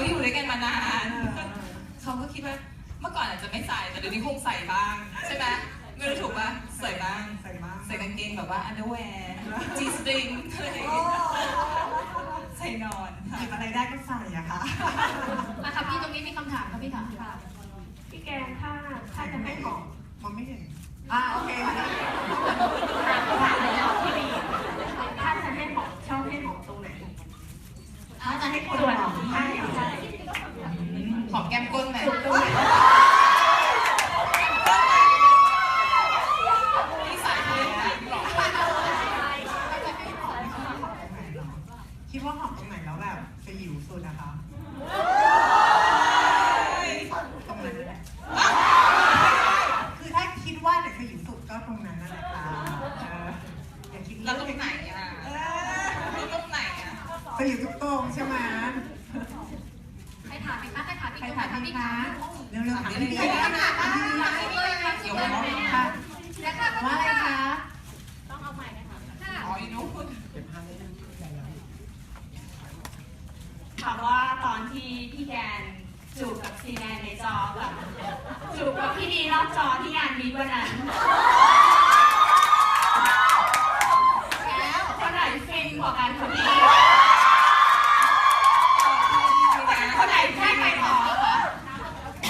เขาอยู่ด้วยกันมานานเขาก็คิดว่าเมื่อก่อนอาจจะไม่ใส่แต่เดี๋ยวนี้คงใส่บ้าง ใช่ไหมไม่รู้ถูกปะใส่บ้าง ใส่บ้าง ใส่กางเกงแบบว่าอันเดอร์แวร์จีสตริงอะไรอย่างโอ้เงี้ยใส่นอนหค่ะยิบอะไรได้ก็ใส่อะค่ะมาค่ะพี่ตรงนี้มีคำถามค่ะพี่ค่ะพี่แกงถ้าถ้าจะให้หอมมองไม่เห็นอ่าโอเคถามเลยนะพี่บีถ้าจะให้หอมชอบให้หอมตรงไหน ถ้า จะให้คนส่วหอมใช่ใช่หอมแก้มก้นหน่อยตรงไหน ที่สายเลยค่ะหรอ คิดว่าหอมตรงไหนแล้วแบบสยิวสุดนะคะ ตรงนั้นนั่นแหละ คือถ้าคิดว่าไหนสยิวสุดก็ตรงนั้นนั่นแหละค่ะเอออย่าคิด แล้วตรงไหนอะ เออ แล้วตรงไหนอะ สยิวทุกตรงใช่ไหม ใครถามไหมคะใครถาม ใคร พี่ ถาม ค่ะ ดี พี่ คะ ค่ะ เร็วๆถามดีๆ ใคร นะ ถาม ถาม พี่ ดีๆ ค่ะ นะ พี่เลยค่ะ เดี๋ เดี๋ ย ยว ว น้ น้ อ องง ค่ะ แล้วค่ะ ว่าอะไรคะ ต้องเอาใหม่นะคะ ค่ะ อ๋ออยู่นู้น ถามว่าตอนที่พี่แกนจูบกับซีแนนในจอกับจูบกับพี่ดีรอบจอที่งานมีวันนั้น แล้ว คนไหนฟินกว่ากันคะพี่ ค คน น ไห ไห น น แค่ แค่ ไป ไป ต่ ต่ อ อคะ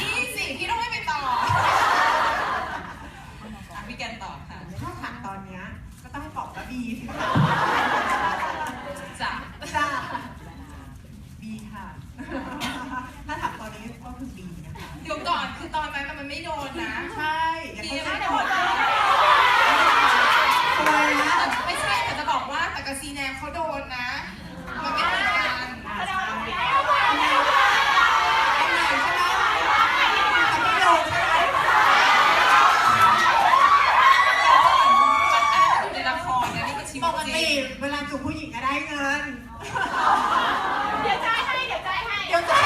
นี่สิพี่ต้องไม่ไปต่ออะพี่แกนต่อ ค่ะถ้าถามตอนเนี้ยก็ต้องตอบว่าบีสิคะจ้ะจ้าบีค่ะ ถ้าถามตอนนี้ก็คือบีนะคะ เดี๋ยวก่อนคือตอนนั้นมันไม่โดนนะ ใช่อย่า พี่ เข้า ยัง ใจ ไม่โด ผิ น ด นะ ทำไมนะ ไม่ใช่แต่จะบอกว่าแต่กับซีแนมเขาโดนนะ มันไม่เหมือนกัน อ่าใช่อันไหนอันไหนใช่ไหมอันที่โดนใช่ไหม มันอันนั้นอยู่ในละครนะนี่คือชีวิ ป ต กจริติงเวลาจูบผู้หญิงก็ได้เงิน เดี๋ยวจ่ายให้ เดี๋ยวจ่ายให้ เดี๋ยวจะ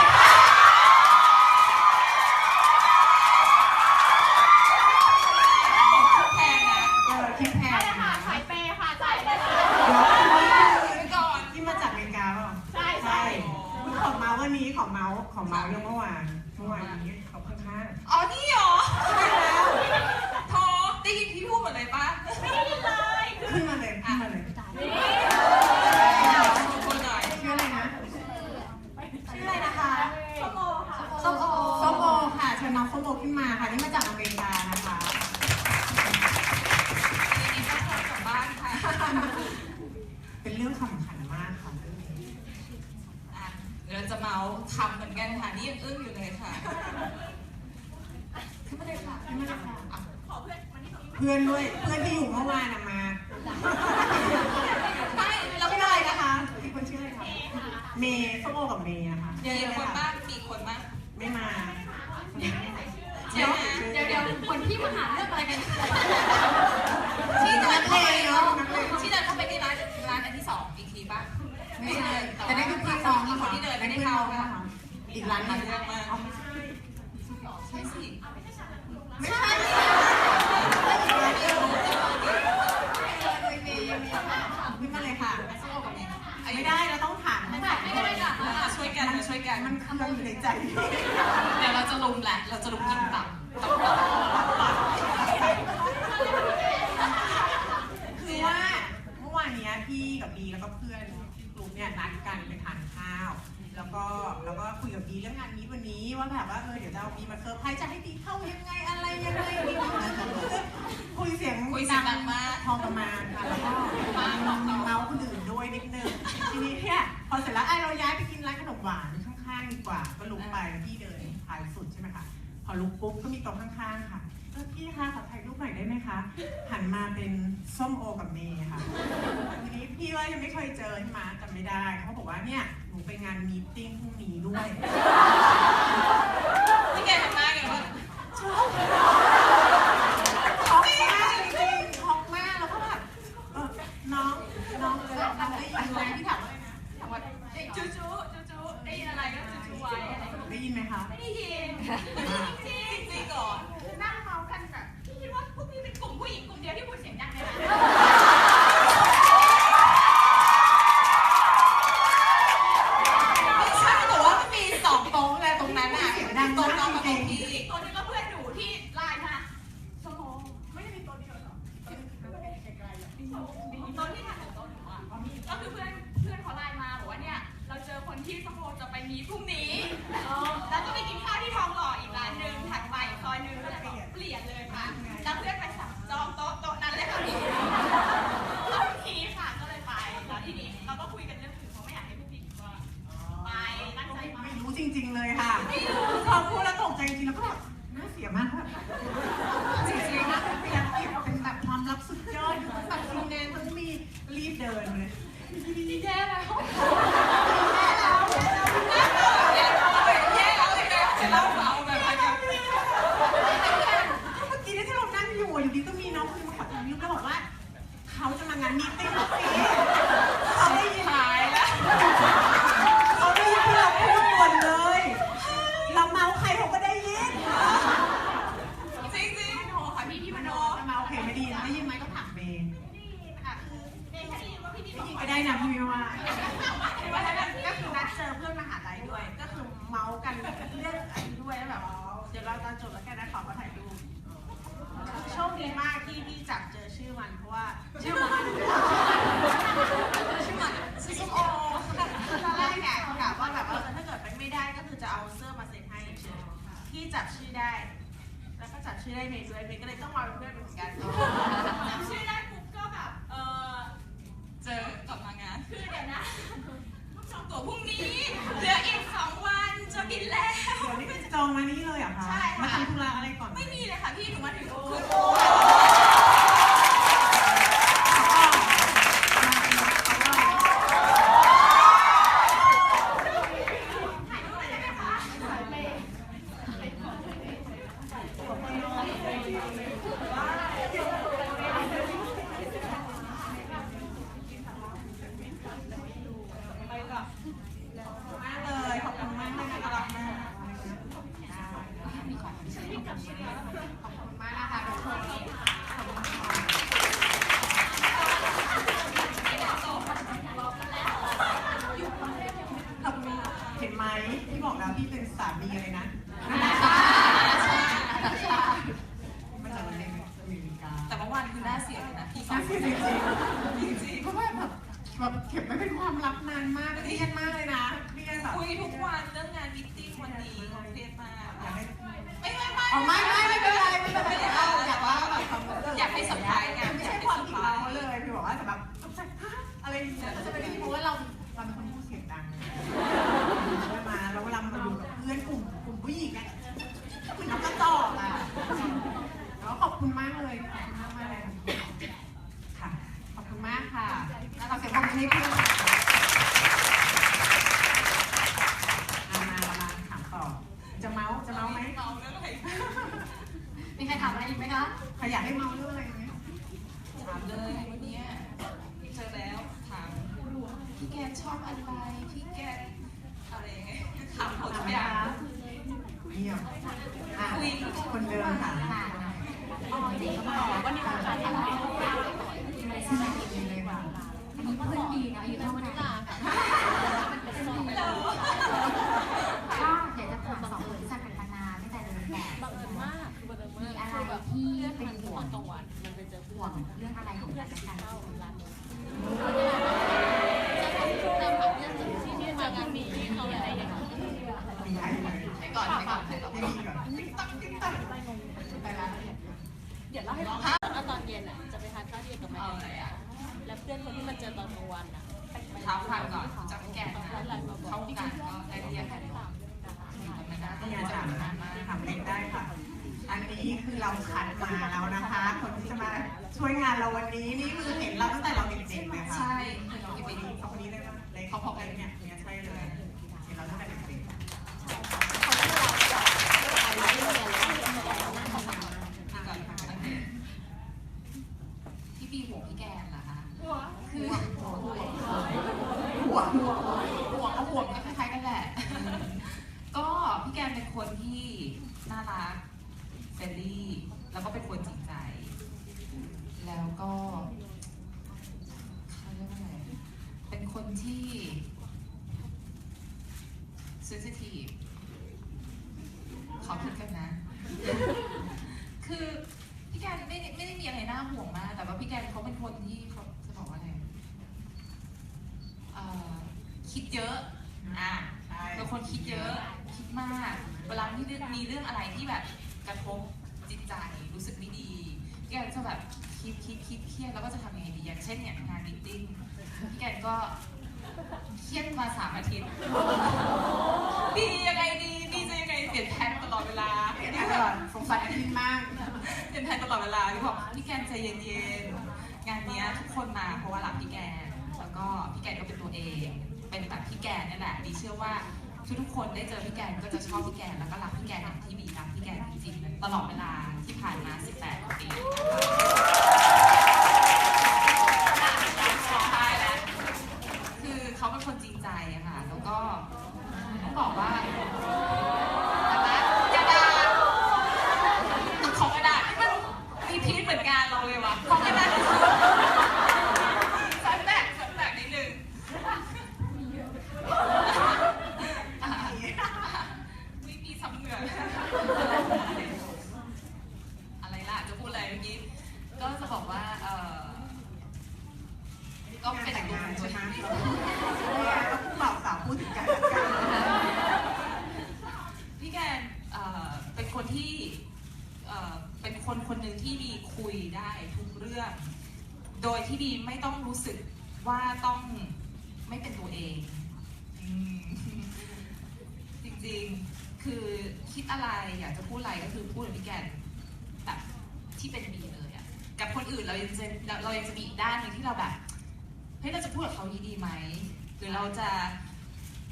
แพงนะ เออคิดแพง ได้ นะ ค่ะขายเปย์ค่ะจ่ายเลยค่ะ เดี๋ยว ไปก่อน ที่มาจากอเมริกาเปล่า ใช่ใช่ ใช่ขอเมาส์วันนี้ขอเมาส์ขอเมาส์เรื่องเมื่อวาน เมื่อวานนี้เขาข้าง อ๋อ นี่เหรอ ๆใช่แล้ว โทได้ยินพี่พูดหมดเลยปะ ไม่ได้ยินเลย ขึ้นมาเลยขึ้นมาเลย พูดหน่อย ชื่ออะไรนะ ชื่ออะไรนะคะ ชั่วโมงค่ะ ส้มโอ ส้มโอค่ะเชิญน้องส้มโอขึ้นมาค่ะนี่มาจากอเมริกานะคะ ยินดีต้อนรับกลับบ้านค่ะ เป็นเรื่องสำคัญมากค่ะเรื่องนี้ อะเดี๋ยวเราจะเมาส์ทำเหมือนกันค่ะ นี่ยังอึ้งอยู่เลยค่ะ ขึ้นมาเลยค่ะขึ้นมาเลยค่ะอะ เพื่อนด้วย เพื่อนที่อยู่เมื่อวานอะมา ไม่เรา ชื่ ไม่ อ ได้ อะไร นะ นะคะ คะพี่คนชื่ออะไรคะเมย์ส้มโอกับเมย์นะคะ เดี๋ยวคนบ้างกี่คนบ้าง ไม่มา เดี๋ยวเดี๋ยวเดี๋ยวคนพี่ มาหาเรื่องอะไรกันที่เดินเข้าไปเนาะนักเลงที่เดินเข้าไปที่ร้านร้านอันที่สองอีกทีป่ะไม่ใช่แต่นั่นคือพี่น้องคนที่เดินไม่ได้เข้าค่ะอีกร้านหนึงเรื่องมากใช่สิไม่ใช่ขึ้นมาเลยค่ะไม่ได้เราต้องถามไม่ได้ไม่ได้ค่ะมาช่วยกันมาช่วยกันมันมันอยู่ในใจ เดี๋ยวเราจะลุมแหละ เราจะลุมกินตับ คือว่าเมื่อวานเนี้ยพี่กับบีแล้วก็เพื่อนที่กลุ่มเนี่ยนัดกันไปทานข้าว แล้วก็แล้ วก็คุยกับบีเรื่องงานนี้วันนี้ว่าแบบว่าเออเดี๋ยวจะเอาบีมาเซอร์ไพรส์จะให้บีเข้ายังไงอะไรยังไงดีคุยเสียงคุยเสียงดังมากพอประมาณค่ะแล้วก็เมาคนอื่นด้วยนิดนึงทีนี้เนี่ยพอเสร็จแล้วไอ้เราย้ายไปกินร้านขนมหวานข้างๆดีกว่าก็ลุกไปพี่เดินท้ายสุดใช่ไหมคะพอลุกปุ๊บก็มีโต๊ะข้างๆค่ะเออพี่คะขอถ่ายรูปหน่อยได้ไหมคะหันมาเป็นส้มโอกับเมย์ค่ะทีนี้พี่ว่ายังไม่เคยเจอใช่ไหมจำไม่ได้เขาบอกว่าเนี่ย หนูไปงานมีตติ้งพรุ่งนี้ด้วย เราก็คุยกันเรื่องอื่นเขาไม่อยากให้พี่ผิดว่าไปตั้งใจไม่รู้จริง ๆ เลยค่ะ ไม่รู้ขอบคุณแล้ จับชื่อได้ แล้วก็จับชื่อได้เมย์ด้วยเมย์ก็เลยต้องมาเป็นเพื่อนเหมือนกันจับชื่อได้ปุ๊บก็แบบเออเจอกลับมางานคือเดี๋ยวนะต้องจองตั๋วพรุ่งนี้เหลืออีกสองวันจะบินแล้ว เดี๋ยวนี่คือจองมานี่เลยเหรอคะใช่ค่ะ มาทำธุระอะไรก่อน ไม่มีเลยค่ะพี่หนูมาถึงคือ Amen. น่าเสียเลยนะพี่สองเสียจริงจริงเพราะว่าแบบแบบเก็บไม่เป็นความลับนานมากเครียดมากเลยนะเครียดแบบคุยทุกวันเรื่องงานมิตติ้งวันนี้เครียดมากไม่ไม่ไม่ไม่ไม่ไม่เป็นไรไม่เป็นไรอยากเล่าอยากว่าแบบอยากให้สัมภาษณ์งานไม่ใช่ความผิดเราเลยพี่บอกว่าแต่แบบอะไรอย่างเงี้ยก็จะไม่ได้เพราะว่าเราเราเป็นคนพูดเสียงดังใช่ไหมแล้วเวลามาดูกับเพื่อนกลุ่มกลุ่มผู้หญิงอะเหมือนน้องก็ต่อกอะแล้วขอบคุณมากเลย Thank you. ที่อาจารย์ทำเองได้ค่ะ อันนี้คือเราคัดมาแล้วนะคะ คนที่จะมาช่วยงานเราวันนี้นี่คือเห็นเราตั้งแต่เราเด็กๆเลยค่ะใช่เราอคนนี้เลยว่าเลยเขาพอกันเนี่ย รักเฟรนลี่แล้วก็เป็นคนจริงใจ แล้วก็เขาเรียกว่าไรเป็นคนที่ซ e n s i t i v เขอพิดกันนะ คือพี่แกนไม่ได้ไม่ได้มีอะไรน่าห่วงมาก แต่ว่าพี่แกนเขาเป็นคนที่เขาจะบอกว่าอะไรคิดเยอะ อะเป็นคนคิดเยอะ คิดมาก ที่มีเรื่องอะไรที่แบบกระทบจิตใจรู้สึกไม่ดีพี่แกนจะแบบคิดคิดคิดเครียดแล้วก็จะทำยังไงดีอย่างเช่นเนี่ยงานมิทติ้งพี่แกนก็เครียดมาสามอาทิตย์ดียังไงดีดีจะยังไงเปลี่ยนแผนตลอดเวลาเห็นตลอดสงสัยคิดมากเป็นแผนตลอดเวลาพี่บอกพี่แกนใจเย็นๆงานเนี้ยทุกคนมาเพราะว่ารักพี่แกนแล้วก็พี่แกนก็เป็นตัวเอง เป็นแบบพี่แกนนี่แหละดีเชื่อว่า ทุกคนได้เจอพี่แกนก็จะชอบพี่แกนแล้วก็รักพี่แกนอย่างที่บีรักพี่แกนจริงๆตลอดเวลาที่ผ่านมา 18 ปีสุดท้ายแล้วคือเขาเป็นคนจริงใจอะค่ะ แล้วก็ต้องบอกว่าแต่ว่ากระดาษ ของกระดาษที่มันมีพีทเหมือนกันเราเลยวะของกระดาษสันแบกสันแบกนิดนึงอะไม่มีซ้ำเหงื่ออะไรล่ะ จะพูดอะไรเมื่อกี้ ก็จะบอกว่า เออก็เป็น แต่ง ตัว งาน ใช่ ใช่ ไห ไห ม มเนี่ยก็ผู้บ่าวสาวพูดถึงกันและกัน พี่แกนเอ่อเป็นคนที่เอ่อเป็นคนคนหนึ่งที่บีคุยได้ทุกเรื่อง โดยที่บีไม่ต้องรู้สึกว่าต้องไม่เป็นตัวเองอืมจริงๆ คือคิดอะไรอยากจะพูดอะไรก็คือพูดกับพี่แกนแบบที่เป็นบีเลยอะกับคนอื่นเรายังจะเราเรายังจะมีอีกด้านหนึ่งที่เราแบบเฮ้ยเราจะพูดกับเขาดีๆไหมหรือเราจะ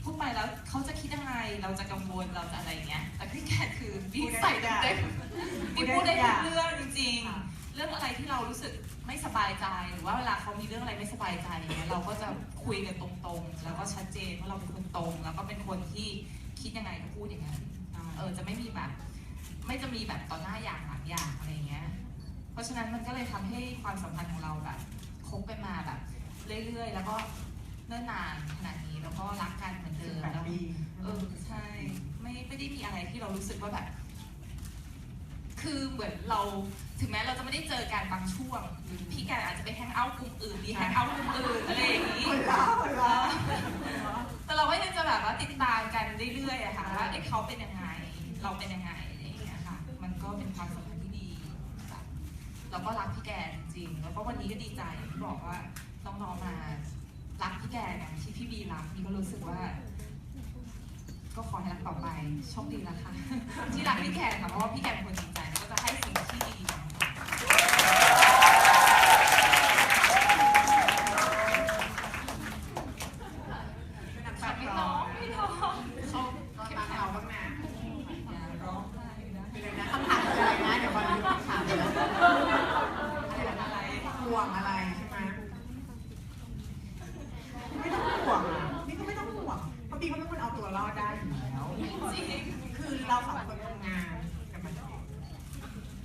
พูดไปแล้วเขาจะคิดยังไงเราจะกังวลเราจะอะไรอย่างเงี้ย แต่พี่แกคือบีใส่เต็มๆบีพูดได้ทุกเรื่องจริงๆ เรื่องอะไรที่เรารู้สึกไม่สบายใจ หรือว่าเวลาเขามีเรื่องอะไรไม่สบายใจเงี้ยเราก็จะคุยกันตรงๆ แล้วก็ชัดเจนว่าเราเป็นคนตรง แล้วก็เป็นคนที่คิดยังไงก็พูดอย่างนั้นเออจะไม่มีแบบไม่จะมีแบบต่อหน้าอย่างหลังอย่างอะไรเงี้ย เพราะฉะนั้นมันก็เลยทำให้ความสัมพันธ์ของเราแบบคบกันมาแบบเรื่อยๆ แล้วก็เนิ่นนานขนาดนี้แล้วก็รักกันเหมือนเดิมแปดแล้วปีเออใช่ไม่ไม่ได้มีอะไรที่เรารู้สึกว่าแบบ คือเหมือนเราถึงแม้เราจะไม่ได้เจอกันบางช่วงหรือพี่แกอาจจะไปแฮงเอาท์กลุ่มอื่นดีแฮงเอาท์กลุ่มอื่นอะไรอย่างนี้ คนละคนละแต่เราก็ยังจะแบบว่าติดตามกันเรื่อยๆอะค่ะว่าเอ๊ะเขาเป็นยังไง เราเป็นยังไงอะไรอย่างเงี้ยค่ะ มันก็เป็นความสัมพันธ์ที่ดีแบบเราก็รักพี่แกจริงๆแล้วก็วันนี้ก็ดีใจที่บอกว่าน้องๆมารักพี่แกอย่างที่พี่บีรักนี่ก็รู้สึกว่า ก็ขอให้รักต่อไปโชคดีนะคะ ที่รักพี่แกค่ะเพราะว่าพี่แกเป็นคนจริงใจแล้วก็จะให้สิ่งที่ดีๆ เป็นน้ำตา ไม่ คล ร้ อ องไม่ร้องเขา ก็ตามเอาบ้างนะ อย่าร้องไห้นะ เป็นไรนะคำถามคืออะไรนะเดี๋ยวก่อนลืมคำถามไปแล้ว อะไร ห่วงอะไรใช่ไหมไม่ต้องห่วงอะนี่ก็ไม่ต้องห่วงเพราะพี่เขาเป็นคนเอาตัวรอดได้อยู่แล้ว จริง คือเราสองคนทำงานกันมาตลอด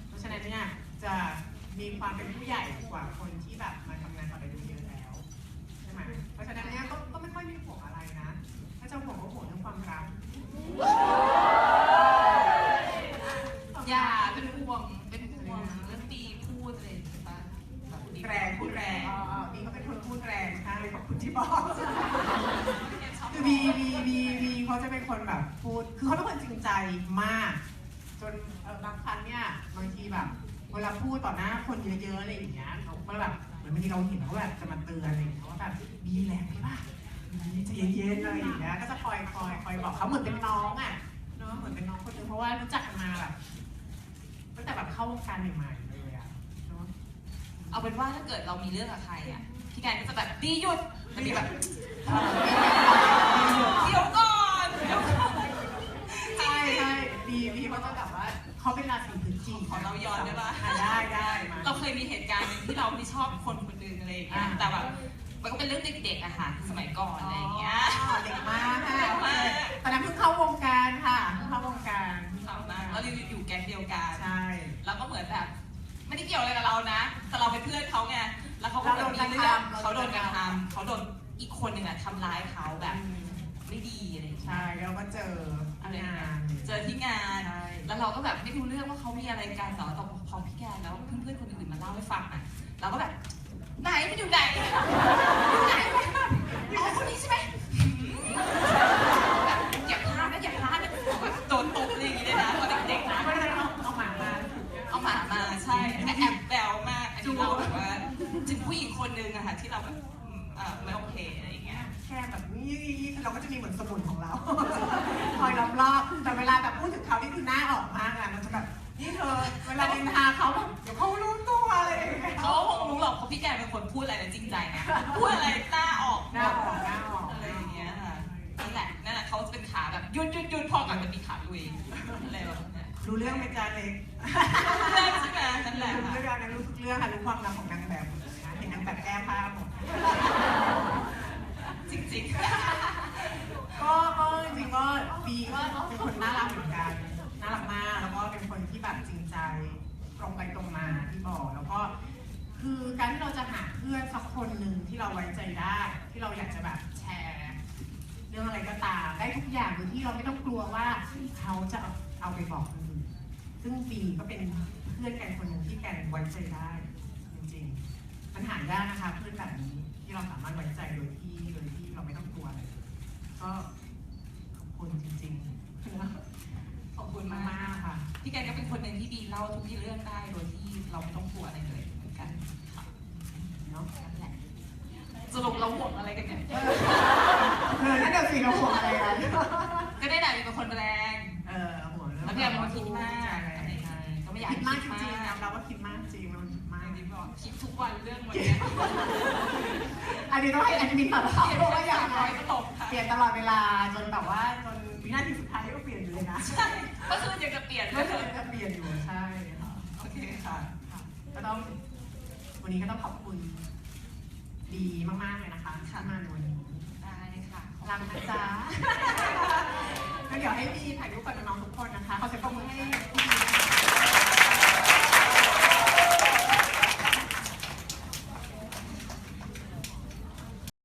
เพราะฉะนั้นเนี่ยจะมีความเป็นผู้ ใหญ่กว่าคนที่แบบมาทำงานต่อไปดูเยอะแล้วใช่ไหมเพราะฉะนั้นเนี่ยก็ก็ไม่ค่อยมีห่วงอะไรนะ ถ้าจะห่วงก็ห่วงเรื่องความรักอย่าเป็นห่วงเป็นห่วงเรื่องปีพูดเลยใช่ปะแบบปีแรงพูดแรงอ๋อบีเขาเป็นคนพูดแรงใช่ขอบคุณที่บอกคือบีบีบีบีเขาจะเป็นคนแบบพูดคือเขาเป็นคนจริงใจมาก จนเอ่อบางครั้งเนี่ยบางทีแบบ เวลาพูดต่อหน้าคนเยอะๆอะไรอย่างเงี้ยเขาก็แบบเหมือนบางทีเราเห็นเขาแบบจะมาเตือนอะไรอย่างเงี้ยว่าแบบบีแรงไปป่ะบีใจเย็นๆอะไรอย่างเงี้ยก็จะคอยคอยคอยบอกเขาเหมือนเป็นน้องอะเนาะเหมือนเป็นน้องคนนึงเพราะว่ารู้จักกันมาแบบตั้งแต่แบบเข้าวงการใหม่ๆเลยอะเนาะเอาเป็นว่าถ้าเกิดเรามีเรื่องกับใครอะพี่แกนก็จะแบบดีหยุดมันมีแบบเดี๋ยวก่อนเดี๋ยวก่อนใช่ใช่บีบีเขาจะแบบว่า เขาเป็นราศีพฤศจิกขอเราย้อนได้ปะ อ่ได้ได้มา เราเคยมีเหตุการณ์หนึ่งที่เราไม่ชอบคนคนหนึงอะไรอย่างเงี้ยอ่า แต่แบบมันก็เป็นเรื่องเด็กๆอะค่ะ สมัยก่อนอะไรอย่างเงี้ยอ๋อเด็กมากค่ะเด็กมากตอนนั้นเพิ่งเข้าวงการค่ะเพิ่งเข้าวงการเรามาเราอยู่แก๊งเดียวกันใช่แล้วก็เหมือนแบบไม่ได้เกี่ยวอะไรกับเรานะ แต่เราเป็นเพื่อนเขาไงแล้วเขาก็แบบมีเรื่องเขาโดนกระทำเขาโดนอีกคนหนึ่งอะทำร้ายเขาแบบ ไม่ดีอะไรอย่างเงี้ยใช่แล้วก็เจออะไรงาเงี้ยนเจอที่งาน ใช่ แล้วเราก็แบบไม่รู้เรื่องว่าเขามีอะไรกันแต่ว่าพอพี่แกแล้วเพื่อนๆคนอื่นมาเล่าให้ฟังอะเราก็แบบไหนมันอยู่ไหนอยู่ไหนอ๋อคนนี้ใช่ไหมแบบอย่าพลาดนะอย่าพลาดนะแบบโดนตบอะไรอย่างเงี้ยเลยนะตอนเด็กๆนะไม่ได้เอาเอาหมามาเอาหมามาใช่แอบแบวมากอันนี้เราแบบว่าถึงผู้หญิงคนนึงอะค่ะที่เราแบบอืมเอ่อไม่โอเคอะไร อย่างเงี้ยแค่แบบนี้เราก็จะมีเหมือนสมุนของเรา คอยรอบๆแต่เวลาแบบพูดถึงเขานี่คือหน้าออกมากอะมันจะแบบนี่เธอเวลาดินทาเขาแบบเดี๋ยวเขารู้ตัวอะไรอย่างเงี้ยเขาคงรู้หรอกเพราะพี่แกเป็นคนพูดอะไรแล้วจริงใจไงพูดอะไรหน้าออกหน้าออกหน้าออกอะไรอย่างเงี้ยค่ะนั่นแหละนั่นแหละเขาจะเป็นขาแบบหยุดหยุดหยุดพอก่อนจะมีขาลุยอะไรแบบเนี้ยรู้เรื่องไหมจ๊ะเล็กเรื่องใช่ไหมนั่นแหละรู้ค่ะเรื่องนะรู้ทุกเรื่องค่ะรู้ความลับของนางแบบหมดเลยนะเห็นนางแบบแก้ผ้าหมด จริงก็ก็จริงๆก็บีก็เป็นคนน่ารักเหมือนกันน่ารักมากแล้วก็เป็นคนที่แบบจริงใจตรงไปตรงมาที่บอกแล้วก็ คือการที่เราจะหาเพื่อนสักคนหนึ่งที่เราไว้ใจได้ ที่เราอยากจะแบบแชร์เรื่องอะไรก็ตามได้ทุกอย่างโดยที่เราไม่ต้องกลัวว่าเขาจะเอาเอาไปบอกคนอื่นซึ่งบีก็เป็นเพื่อนแกนคนหนึ่งที่แกนไว้ใจได้ จริงๆมันหายากนะคะเพื่อนแบบนี้ที่เราสามารถไว้ใจโดยที่โดย ก็ขอบคุณจริงๆๆขอบคุณมามากกๆค่ะๆพี่แกก็เป็นคนหนึ่งที่ดีเล่าทุกเรื่องได้โดยที่เราไม่ต้องกลัวอะไรเลยเหมือนกันค่ะเนาะนั่นแหละสรุปเราห่วงอะไรกันเนี่ยเออนั่นเดี๋ยวสิเราห่วงอะไรกันก็ได้ด่าเป็นคนแรงเออห่วงเรื่องแล้วพี่แกเป็นคนคิดมากอะไรอย่างเงี้ยก็ไม่อยากคิดให้มากคิจดริงๆมากยอมรับว่าคิดมากจริงมันคิดมากอย่างที่บอกคิดทุกวันเรื่องวันเนี้ย อันนี้ต้องให้แอดมินตัดเขาเปลี่ยนบอกไปว่าออย่าย่างงน้ไรอยก็ตกค่ะเปลี่ยนตลอดเวลาจนแบบว่าจนวินาทีสุดท้ายก็เปลี่ยนอยู่เลยนะใช่ก็คือยังจะเปลี่ยนก็ก็คืคืออจะเปลี่ยนอยู่ใช่ค่ะโอเคค่ะค่ะก็ต้องวันนี้ก็ต้องขอบคุณดีมากๆเลยนะคะที่มาในวันนี้ได้ค่ะรักนะจ๊ะแล้วเดี๋ยวให้พี่ถ่ายรูปกับน้องๆทุกคนนะคะขอเสียงปรบมือให้พี่ดีนะคะ